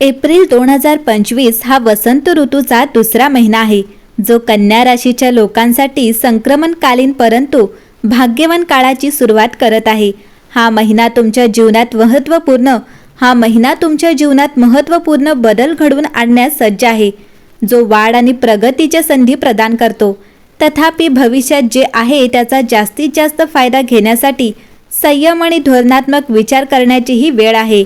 April दोन हजार पंचवीस हा वसंत ऋतूचा दुसरा महिना आहे. जो कन्या राशीच्या लोकांसाठी संक्रमणकालीन परंतु भाग्यवान काळाची सुरुवात करत आहे. हा महिना तुमच्या जीवनात महत्त्वपूर्ण हा महिना तुमच्या जीवनात महत्त्वपूर्ण बदल घडवून आणण्यास सज्ज आहे. जो वाढ आणि प्रगतीच्या संधी प्रदान करतो. तथापि भविष्यात जे आहे त्याचा जास्तीत जास्त फायदा घेण्यासाठी संयम आणि धोरणात्मक विचार करण्याचीही वेळ आहे.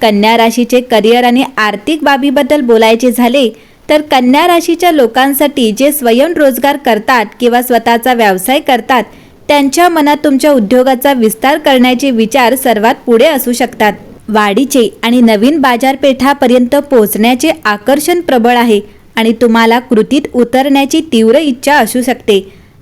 कन्या राशीचे करिअर आणि आर्थिक बाबीबद्दल बोलायचे झाले तर कन्या राशीच्या लोकांसाठी जे स्वयंरोजगार करतात किंवा स्वतःचा व्यवसाय करतात त्यांच्या मनात तुमच्या उद्योगाचा विस्तार करण्याचे विचार सर्वात पुढे असू शकतात. वाढीचे आणि नवीन बाजारपेठापर्यंत पोहोचण्याचे आकर्षण प्रबळ आहे आणि तुम्हाला कृतीत उतरण्याची तीव्र इच्छा असू शकते.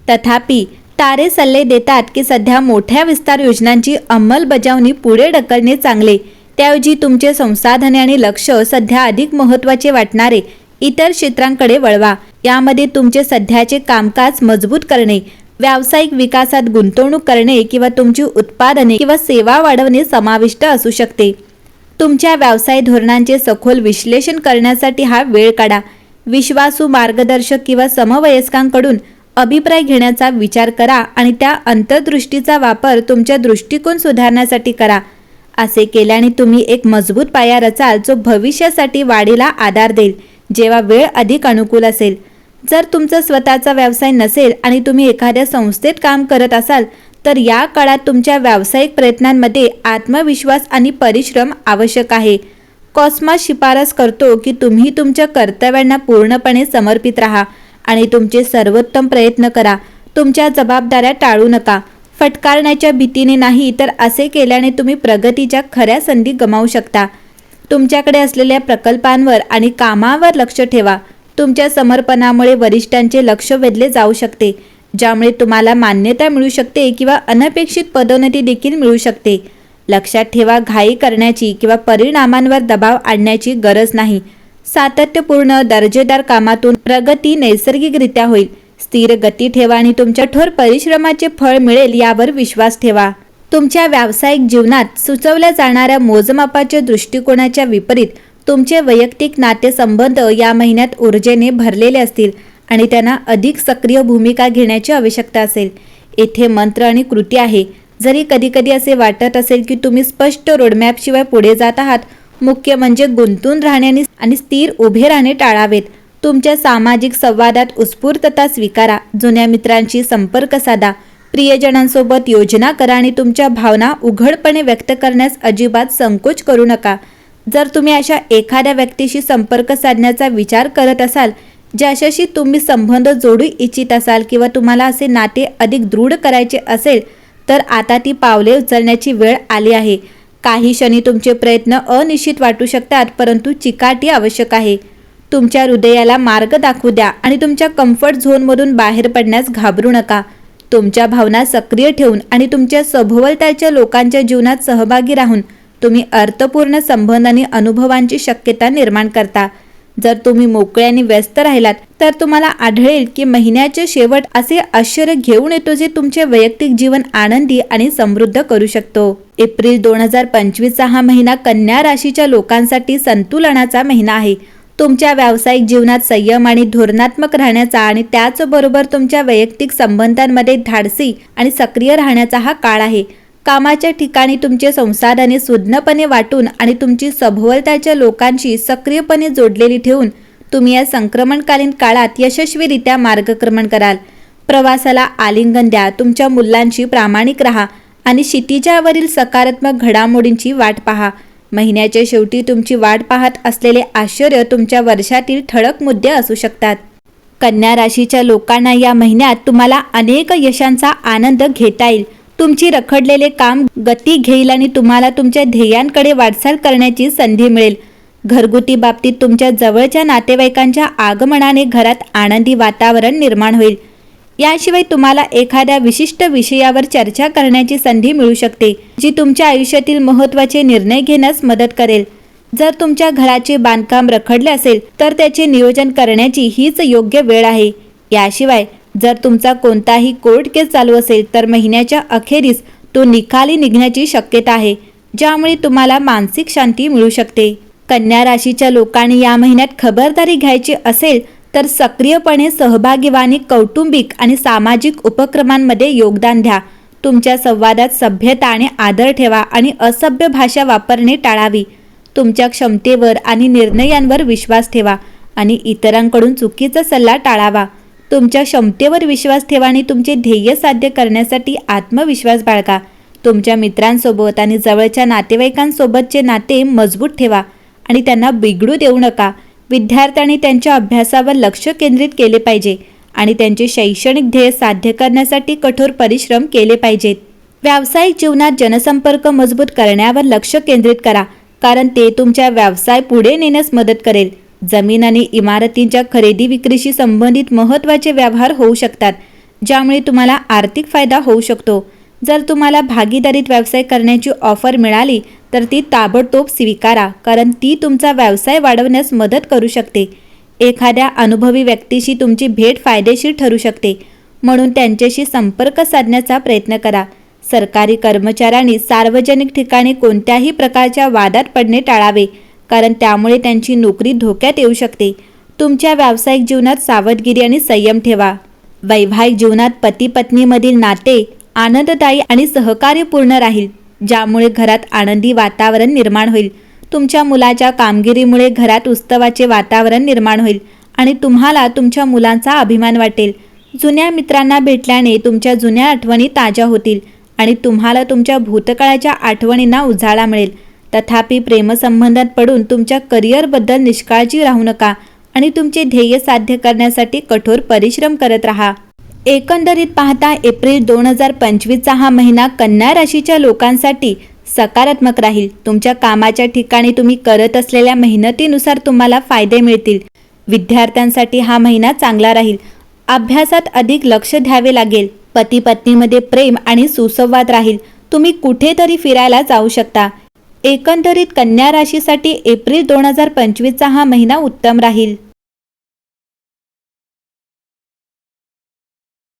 तथापि तारे सल्ले देतात की सध्या मोठ्या विस्तार योजनांची अंमलबजावणी पुढे ढकलणे चांगले त्याऐवजी तुमचे संसाधने आणि लक्ष सध्या अधिक महत्त्वाचे वाटणारे इतर क्षेत्रांकडे वळवा. यामध्ये तुमचे सध्याचे कामकाज मजबूत करणे व्यावसायिक विकासात गुंतवणूक करणे किंवा तुमची उत्पादने किंवा सेवा वाढवणे समाविष्ट असू शकते. तुमच्या व्यवसाय धोरणांचे सखोल विश्लेषण करण्यासाठी हा वेळ काढा. विश्वासू मार्गदर्शक किंवा समवयस्कांकडून अभिप्राय घेण्याचा विचार करा आणि त्या अंतर्दृष्टीचा वापर तुमच्या दृष्टिकोन सुधारण्यासाठी करा. असे केल्याने तुम्ही एक मजबूत पाया रचाल जो भविष्यासाठी वाढीला आधार देईल. जेव्हा वेळ अधिक अनुकूल असेल. जर तुमचा स्वतःचा व्यवसाय नसेल आणि तुम्ही एखाद्या संस्थेत काम करत असाल तर या काळात तुमच्या व्यावसायिक प्रयत्नांमध्ये आत्मविश्वास आणि परिश्रम आवश्यक आहे. कॉस्मा शिफारस करतो की तुम्ही तुमच्या कर्तव्यांना पूर्णपणे समर्पित राहा आणि तुमचे सर्वोत्तम प्रयत्न करा. तुमच्या जबाबदाऱ्या टाळू नका. फटकारण्याच्या भीतीने नाही तर असे केल्याने तुम्ही प्रगतीच्या खऱ्या संधी गमावू शकता. तुमच्याकडे असलेल्या प्रकल्पांवर आणि कामावर लक्ष ठेवा. तुमच्या समर्पणामुळे वरिष्ठांचे लक्ष वेधले जाऊ शकते ज्यामुळे तुम्हाला मान्यता मिळू शकते किंवा अनपेक्षित पदोन्नती देखील मिळू शकते. लक्षात ठेवा घाई करण्याची किंवा परिणामांवर दबाव आणण्याची गरज नाही. सातत्यपूर्ण दर्जेदार कामातून प्रगती नैसर्गिकरित्या होईल. स्थिर गती ठेवा आणि तुमच्या ठोर परिश्रमाचे फळ मिळेल यावर विश्वास ठेवा. तुमच्या व्यावसायिक जीवनात सुचवल्या जाणाऱ्या मोजमापाच्या दृष्टिकोनाच्या विपरीत तुमचे वैयक्तिक नातेसंबंध या महिन्यात ऊर्जेने भरलेले असतील आणि त्यांना अधिक सक्रिय भूमिका घेण्याची आवश्यकता असेल. येथे मंत्र आणि कृती आहे. जरी कधीकधी असे वाटत असेल की तुम्ही स्पष्ट रोडमॅपशिवाय पुढे जात आहात मुख्य म्हणजे गुंतून राहण्याने आणि स्थिर उभे राहणे टाळावेत. तुमच्या सामाजिक संवादात उत्स्फूर्तता स्वीकारा जुन्या मित्रांशी संपर्क साधा प्रियजनांसोबत योजना करा आणि तुमच्या भावना उघडपणे व्यक्त करण्यास अजिबात संकोच करू नका. जर तुम्ही अशा एखाद्या व्यक्तीशी संपर्क साधण्याचा विचार करत असाल ज्याच्याशी तुम्ही संबंध जोडू इच्छित असाल किंवा तुम्हाला असे नाते अधिक दृढ करायचे असेल तर आता ती पावले उचलण्याची वेळ आली आहे. काही क्षणी तुमचे प्रयत्न अनिश्चित वाटू शकतात परंतु चिकाटी आवश्यक आहे. तुमच्या हृदयाला मार्ग दाखवू द्या आणि तुमच्या कम्फर्ट झोनमधून बाहेर पडण्यास घाबरू नका. तुमच्या भावना सक्रिय ठेवून आणि तुमच्या सभोवतालच्या लोकांच्या जीवनात सहभागी राहून तुम्ही अर्थपूर्ण संबंध आणि अनुभवांची शक्यता निर्माण करता. जर तुम्ही मोकळ्याने व्यस्त राहिलात तर तुम्हाला आढळेल की महिन्याचे शेवट असे आश्चर्य घेऊन येतो जे तुमचे वैयक्तिक जीवन आनंदी आणि समृद्ध करू शकतो. एप्रिल दोन हजार पंचवीसचा हा महिना कन्या राशीच्या लोकांसाठी संतुलनाचा महिना आहे. तुमच्या व्यावसायिक जीवनात संयम आणि धोरणात्मक राहण्याचा आणि त्याचबरोबर तुमच्या वैयक्तिक संबंधांमध्ये धाडसी आणि सक्रिय राहण्याचा हा काळ आहे. कामाच्या ठिकाणी तुमचे संसाधने सुज्ञपणे वाटून आणि तुमची सभोवतालच्या लोकांशी सक्रियपणे जोडलेली ठेवून तुम्ही या संक्रमणकालीन काळात यशस्वीरित्या मार्गक्रमण कराल. प्रवासाला आलिंगन द्या तुमच्या मुलांशी प्रामाणिक राहा आणि क्षितिजावरील सकारात्मक घडामोडींची वाट पहा. महिन्याच्या शेवटी तुमची वाट पाहत असलेले आश्चर्य तुमच्या वर्षातील ठळक मुद्दे असू शकतात. कन्या राशीच्या लोकांना या महिन्यात तुम्हाला अनेक यशांचा आनंद घेता येईल. तुमची रखडलेले काम गती घेईल आणि तुम्हाला तुमच्या ध्येयांकडे वाटचाल करण्याची संधी मिळेल. घरगुती बाबतीत तुमच्या जवळच्या नातेवाईकांच्या आगमनाने घरात आनंदी वातावरण निर्माण होईल. याशिवाय तुम्हाला एखाद्या विशिष्ट विषयावर चर्चा करण्याची संधी मिळू शकते जी तुमच्या आयुष्यातील महत्त्वाचे निर्णय घेण्यास मदत करेल. जर तुमच्या घराचे बांधकाम रखडले असेल तर त्याचे नियोजन करण्याची हीच योग्य वेळ आहे. याशिवाय जर तुमचा कोणताही कोर्ट केस चालू असेल तर महिन्याच्या अखेरीस तो निकाली निघण्याची शक्यता आहे ज्यामुळे तुम्हाला मानसिक शांती मिळू शकते. कन्या राशीच्या लोकांनी या महिन्यात खबरदारी घ्यायची असेल तर सक्रियपणे सहभागी आणि कौटुंबिक आणि सामाजिक उपक्रमांमध्ये योगदान द्या. तुमच्या संवादात सभ्यता आणि आदर ठेवा आणि असभ्य भाषा वापरणे टाळावी. तुमच्या क्षमतेवर आणि निर्णयांवर विश्वास ठेवा आणि इतरांकडून चुकीचा सल्ला टाळावा. तुमच्या क्षमतेवर विश्वास ठेवा आणि तुमचे ध्येय साध्य करण्यासाठी आत्मविश्वास बाळगा. तुमच्या मित्रांसोबत आणि जवळच्या नातेवाईकांसोबतचे नाते मजबूत ठेवा आणि त्यांना बिघडू देऊ नका. विद्यार्थ्यांनी त्यांच्या अभ्यासावर लक्ष केंद्रित केले पाहिजे आणि त्यांचे शैक्षणिक ध्येय साध्य करण्यासाठी कठोर परिश्रम केले पाहिजेत. व्यावसायिक जीवनात जनसंपर्क मजबूत करण्यावर लक्ष केंद्रित करा कारण ते तुमच्या व्यवसाय पुढे नेण्यास मदत करेल. जमीन आणि इमारतींच्या खरेदी विक्रीशी संबंधित महत्त्वाचे व्यवहार होऊ शकतात ज्यामुळे तुम्हाला आर्थिक फायदा होऊ शकतो. जर तुम्हाला भागीदारीत व्यवसाय करण्याची ऑफर मिळाली तर ती ताबडतोब स्वीकारा कारण ती तुमचा व्यवसाय वाढवण्यास मदत करू शकते. एखाद्या अनुभवी व्यक्तीशी तुमची भेट फायदेशीर ठरू शकते. म्हणून त्यांच्याशी संपर्क साधण्याचा प्रयत्न करा. सरकारी कर्मचाऱ्यांनी सार्वजनिक ठिकाणी कोणत्याही प्रकारच्या वादात पडणे टाळावे कारण त्यामुळे त्यांची नोकरी धोक्यात येऊ शकते. तुमच्या व्यावसायिक जीवनात सावधगिरी आणि संयम ठेवा. वैवाहिक जीवनात पती पत्नीमधील नाते आनंददायी आणि सहकार्यपूर्ण राहील ज्यामुळे घरात आनंदी वातावरण निर्माण होईल. तुमच्या मुलाच्या कामगिरीमुळे घरात उत्सवाचे वातावरण निर्माण होईल आणि तुम्हाला तुमच्या मुलांचा अभिमान वाटेल. जुन्या मित्रांना भेटल्याने तुमच्या जुन्या आठवणी ताज्या होतील आणि तुम्हाला तुमच्या भूतकाळाच्या आठवणींना उजाळा मिळेल. तथापि प्रेमसंबंधात पडून तुमच्या करिअरबद्दल निष्काळजी राहू नका आणि तुमचे ध्येय साध्य करण्यासाठी कठोर परिश्रम करत राहा. एकंदरीत पाहता एप्रिल दोन हजार पंचवीसचा हा महिना कन्या राशीच्या लोकांसाठी सकारात्मक राहील. तुमच्या कामाच्या ठिकाणी तुम्ही करत असलेल्या मेहनतीनुसार तुम्हाला फायदे मिळतील. विद्यार्थ्यांसाठी हा महिना चांगला राहील. अभ्यासात अधिक लक्ष द्यावे लागेल. पती पत्नीमध्ये प्रेम आणि सुसंवाद राहील. तुम्ही कुठेतरी फिरायला जाऊ शकता. एकंदरीत कन्या राशीसाठी एप्रिल दोन हजार पंचवीसचा हा महिना उत्तम राहील.